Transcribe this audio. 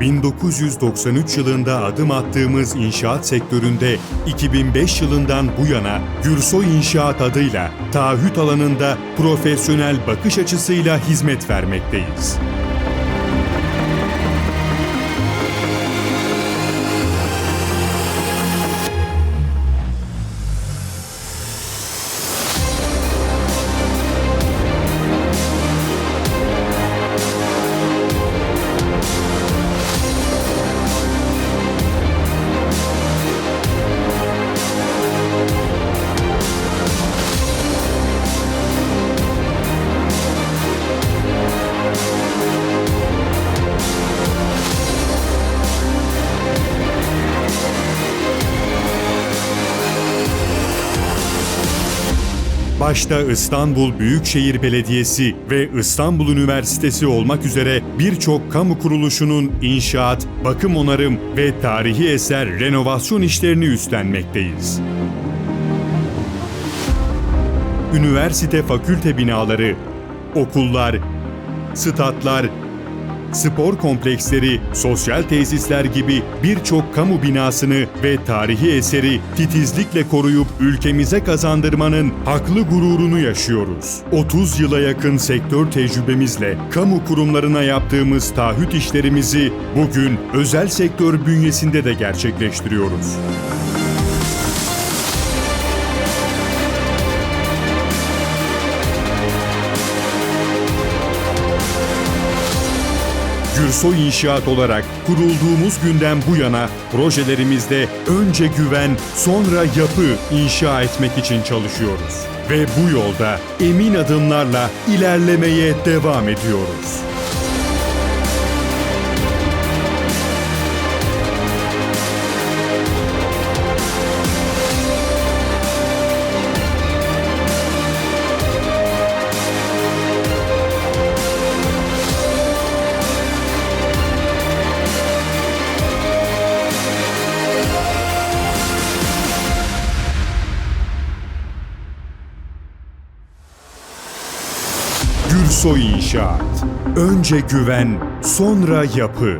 1993 yılında adım attığımız inşaat sektöründe 2005 yılından bu yana Gürsoy İnşaat adıyla taahhüt alanında profesyonel bakış açısıyla hizmet vermekteyiz. Başta İstanbul Büyükşehir Belediyesi ve İstanbul Üniversitesi olmak üzere birçok kamu kuruluşunun inşaat, bakım onarım ve tarihi eser renovasyon işlerini üstlenmekteyiz. Üniversite fakülte binaları, okullar, statlar, spor kompleksleri, sosyal tesisler gibi birçok kamu binasını ve tarihi eseri titizlikle koruyup ülkemize kazandırmanın haklı gururunu yaşıyoruz. 30 yıla yakın sektör tecrübemizle kamu kurumlarına yaptığımız taahhüt işlerimizi bugün özel sektör bünyesinde de gerçekleştiriyoruz. Gürsoy İnşaat olarak kurulduğumuz günden bu yana projelerimizde önce güven, sonra yapı inşa etmek için çalışıyoruz. Ve bu yolda emin adımlarla ilerlemeye devam ediyoruz. Gürsoy İnşaat. Önce güven, sonra yapı.